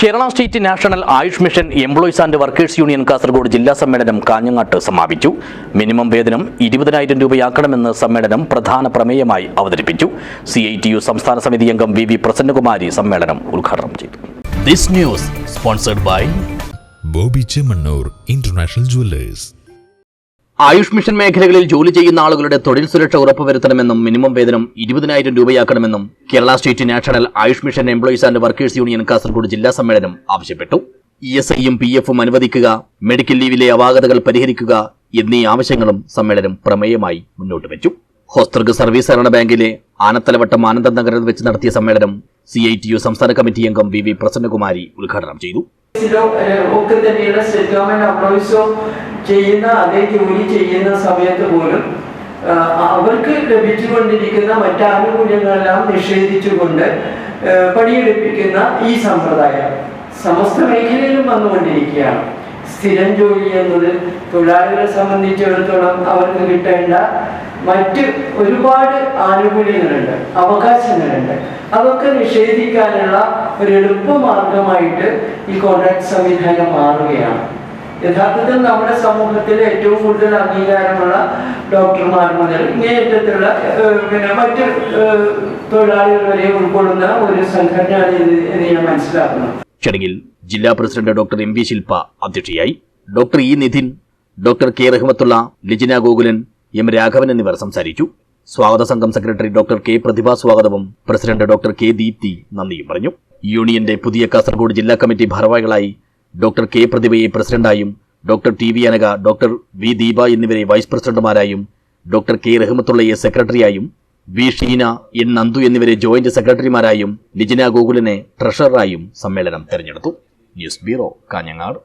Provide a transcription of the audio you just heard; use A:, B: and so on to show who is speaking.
A: Kerala state national Ayush mission employees and workers union Kasaragod ജില്ലാ സമ്മേളനം കാഞ്ഞങ്ങാട്ട് സമാപിച്ചു മിനിമം വേതനം ഇരുപതിനായിരം രൂപയാക്കണമെന്ന് സമ്മേളനം പ്രധാന പ്രമേയമായി അവതരിപ്പിച്ചു സി ഐ ടി യു സംസ്ഥാന സമിതി അംഗം വി വി പ്രസന്നകുമാരി സമ്മേളനം ഉദ്ഘാടനം ചെയ്തു this news sponsored by
B: Bobby Chemmanur international jewellers
A: Ayush mission മേഖലകളിൽ ജോലി ചെയ്യുന്ന ആളുകളുടെ തൊഴിൽ സുരക്ഷ ഉറപ്പുവരുത്തണമെന്നും മിനിമം വേതനം ഇരുപതിനായിരം രൂപയാക്കണമെന്നും Kerala state national Ayush mission employees and workers union Kasaragod ജില്ലാ സമ്മേളനം ആവശ്യപ്പെട്ടു. ഇ എസ് ഐയും പി എഫും അനുവദിക്കുക മെഡിക്കൽ ലീവിലെ അപാകതകൾ പരിഹരിക്കുക എന്നീ ആവശ്യങ്ങളും സമ്മേളനം പ്രമേയമായി മുന്നോട്ട് വെച്ചു. ഹോസ്തർഗ് സർവീസ് സഹകരണ ബാങ്കിലെ ആനത്തലവട്ടം ആനന്ദ നഗറിൽ വെച്ച് നടത്തിയ സമ്മേളനം സി ഐ ടി യു സംസ്ഥാന കമ്മിറ്റി അംഗം വി വി പ്രസന്നകുമാരി ഉദ്ഘാടനം ചെയ്തു.
C: ചെയ്യുന്ന അതേ ജോലി ചെയ്യുന്ന സമയത്ത് പോലും അവർക്ക് ലഭിച്ചുകൊണ്ടിരിക്കുന്ന മറ്റു ആനുകൂല്യങ്ങളെല്ലാം നിഷേധിച്ചുകൊണ്ട് പണിയെടുപ്പിക്കുന്ന ഈ സമ്പ്രദായം സമസ്ത മേഖലയിലും വന്നുകൊണ്ടിരിക്കുകയാണ്. സ്ഥിരം ജോലി എന്നത് തൊഴിലാളികളെ സംബന്ധിച്ചിടത്തോളം അവർക്ക് കിട്ടേണ്ട മറ്റ് ഒരുപാട് ആനുകൂല്യങ്ങളുണ്ട് അവകാശങ്ങളുണ്ട്. അതൊക്കെ നിഷേധിക്കാനുള്ള ഒരു എളുപ്പ മാർഗമായിട്ട് ഈ കോൺട്രാക്ട് സംവിധാനം മാറുകയാണ്. യഥാർത്ഥത്തിൽ നമ്മുടെ സമൂഹത്തിൽ ഏറ്റവും കൂടുതൽ അംഗീകാരമുള്ള ഡോക്ടർമാർ മുതൽ ഇങ്ങേയറ്റത്തുള്ള പിന്നെ മറ്റ് തൊഴിലാളികൾ വരെ ഉൾക്കൊള്ളുന്ന ഒരു സംഘടനയാണ് ഇത് എന്ന് ഞാൻ മനസ്സിലാക്കുന്നു.
A: ചടങ്ങിൽ ജില്ലാ president doctor M V Shilpa അധ്യക്ഷയായി. Doctor E Nidhin doctor K Rahmathulla Lijina Gokulan M Raghavan എന്നിവർ സംസാരിച്ചു. സ്വാഗത സംഘം സെക്രട്ടറി ഡോക്ടർ കെ പ്രതിഭ സ്വാഗതവും പ്രസിഡന്റ് ഡോക്ടർ കെ ദീപ്തി നന്ദിയും പറഞ്ഞു. യൂണിയന്റെ പുതിയ കാസർഗോഡ് ജില്ലാ കമ്മിറ്റി ഭാരവാഹികളായി ഡോക്ടർ കെ പ്രതിഭയെ പ്രസിഡന്റായും doctor T V Anaka doctor V Deepa എന്നിവരെ വൈസ് പ്രസിഡന്റുമാരായും ഡോക്ടർ കെ റഹ്മത്തുള്ളയെ സെക്രട്ടറിയായും വി ഷീന എൻ നന്ദു എന്നിവരെ ജോയിന്റ് സെക്രട്ടറിമാരായും ലിജിന ഗോകുലിനെ ട്രഷററായും സമ്മേളനം തെരഞ്ഞെടുത്തു. News bureau Kanhangad.